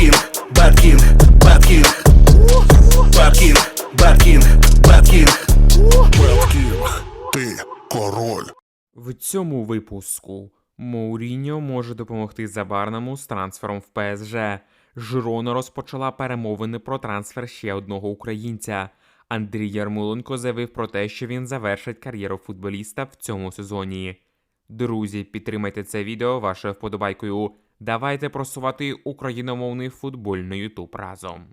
Bad King, Bad King, Bad King. Беткін, ти король. В цьому випуску Моуріньо може допомогти Забарному з трансфером в ПСЖ. Жирона розпочала перемовини про трансфер ще одного українця. Андрій Ярмоленко заявив про те, що він завершить кар'єру футболіста в цьому сезоні. Друзі, підтримайте це відео вашою вподобайкою. Давайте просувати україномовний футболь на Ютуб разом.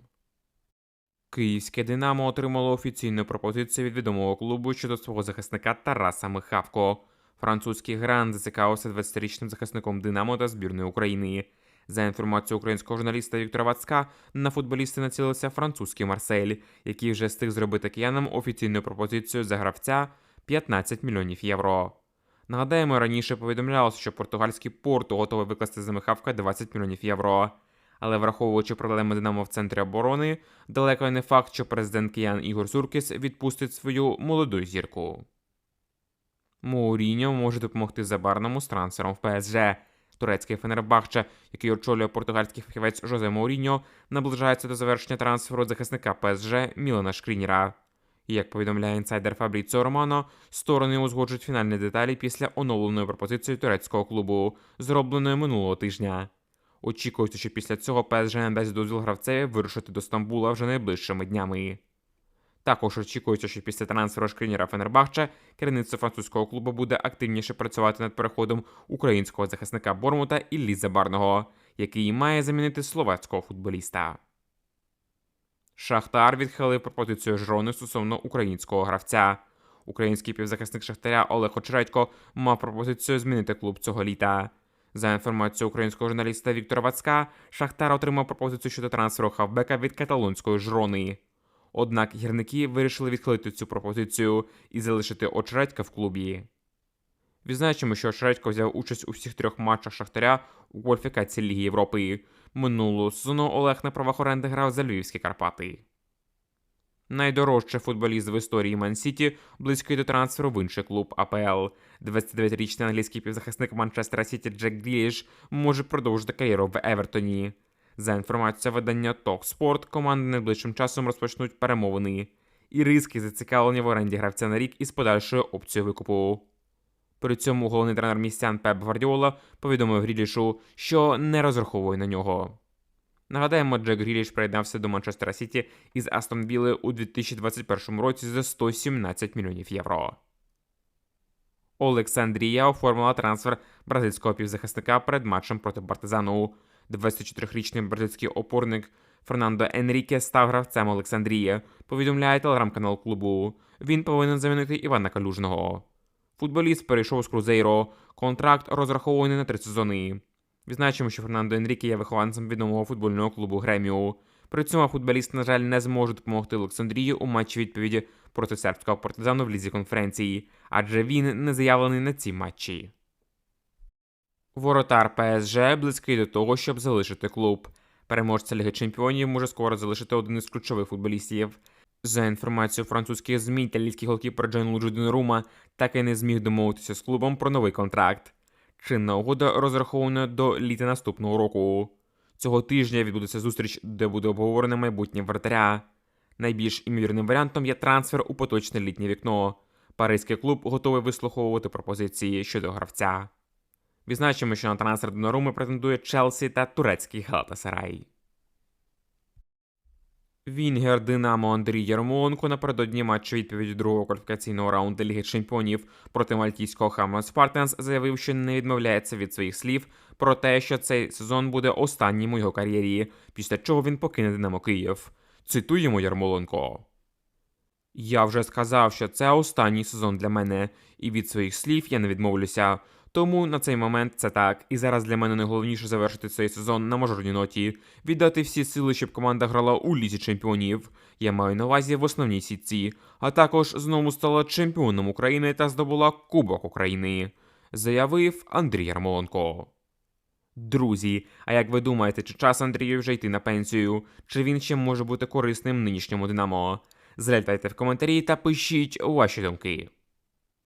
Київське Динамо отримало офіційну пропозицію від відомого клубу щодо свого захисника Тараса Михавко. Французький грант зацікавився 20-річним захисником Динамо та збірної України. За інформацією українського журналіста Віктора Вацка, на футболісти націлився французький Марсель, який вже встиг зробити киянам офіційну пропозицію за гравця 15 мільйонів євро. Нагадаємо, раніше повідомлялося, що португальський Порту готовий викласти за Михавка 20 мільйонів євро. Але враховуючи проблеми Динамо в центрі оборони, далеко не факт, що президент Киян Ігор Суркіс відпустить свою молоду зірку. Моуріньо може допомогти Забарному з трансфером в ПСЖ. Турецький Фенербахче, який очолює португальський фахівець Жозе Моуріньо, наближається до завершення трансферу захисника ПСЖ Мілана Шкрінєра. Як повідомляє інсайдер Фабріціо Романо, сторони узгоджують фінальні деталі після оновленої пропозиції турецького клубу, зробленої минулого тижня. Очікується, що після цього ПСЖ надасть дозвіл гравцеві вирушити до Стамбула вже найближчими днями. Також очікується, що після трансферу Шкрінєра Фенербахче керівництво французького клубу буде активніше працювати над переходом українського захисника Бормута Іллі Забарного, який має замінити словацького футболіста. Шахтар відхилив пропозицію Жрони стосовно українського гравця. Український півзахисник Шахтаря Олег Очередько мав пропозицію змінити клуб цього літа. За інформацією українського журналіста Віктора Вацка, Шахтар отримав пропозицію щодо трансферу хавбека від каталонської Жрони. Однак гірники вирішили відхилити цю пропозицію і залишити Очередька в клубі. Відзначимо, що Очередько взяв участь у всіх трьох матчах Шахтаря у кваліфікації Ліги Європи. Минулого сезону Олег на правах оренди грав за Львівські Карпати. Найдорожчий футболіст в історії Ман-Сіті близький до трансферу в інший клуб АПЛ. 29-річний англійський півзахисник Манчестера Сіті Джек Гріліш може продовжити кар'єру в Евертоні. За інформацією видання TalkSport, команди найближчим часом розпочнуть перемовини і риски зацікавлення в оренді гравця на рік із подальшою опцією викупу. При цьому головний тренер містян Пеп Гвардіола повідомив Грілішу, що не розраховує на нього. Нагадаємо, Джек Гріліш приєднався до Манчестера Сіті із Астон Вілли у 2021 році за 117 мільйонів євро. Олександрія оформила трансфер бразильського півзахисника перед матчем проти партизану. 24-річний бразильський опорник Фернандо Енріке став гравцем Олександрії, повідомляє телеграм-канал клубу. Він повинен замінити Івана Калюжного. Футболіст перейшов з Крузейро. Контракт розрахований на три сезони. Відзначимо, що Фернандо Енріке є вихованцем відомого футбольного клубу Греміу. При цьому футболіст, на жаль, не зможе допомогти Олександрії у матчі відповіді проти сербського партизану в лізі конференції, адже він не заявлений на ці матчі. Воротар ПСЖ близький до того, щоб залишити клуб. Переможця Ліги Чемпіонів може скоро залишити один із ключових футболістів. За інформацією французьких ЗМІ, італійський голкіпер Джон Луджі Донорума так і не зміг домовитися з клубом про новий контракт. Чинна угода розрахована до літа наступного року. Цього тижня відбудеться зустріч, де буде обговорено майбутнє вратаря. Найбільш імовірним варіантом є трансфер у поточне літнє вікно. Паризький клуб готовий вислуховувати пропозиції щодо гравця. Відзначимо, що на трансфер Доноруми претендує Челсі та турецький Галатасарай. Вінгер Динамо Андрій Ярмоленко напередодні матчу відповіді другого кваліфікаційного раунду Ліги Чемпіонів проти мальтійського Хаммер Спартанс заявив, що не відмовляється від своїх слів про те, що цей сезон буде останнім у його кар'єрі, після чого він покине Динамо Київ. Цитуємо Ярмоленко. Я вже сказав, що це останній сезон для мене, і від своїх слів я не відмовлюся. Тому на цей момент це так. І зараз для мене найголовніше завершити цей сезон на мажорній ноті, віддати всі сили, щоб команда грала у лізі чемпіонів. Я маю на увазі в основній сітці, а також знову стала чемпіоном України та здобула Кубок України, заявив Андрій Ярмоленко. Друзі, а як ви думаєте, чи час Андрію вже йти на пенсію? Чи він ще може бути корисним нинішньому Динамо? Залітайте в коментарі та пишіть ваші думки.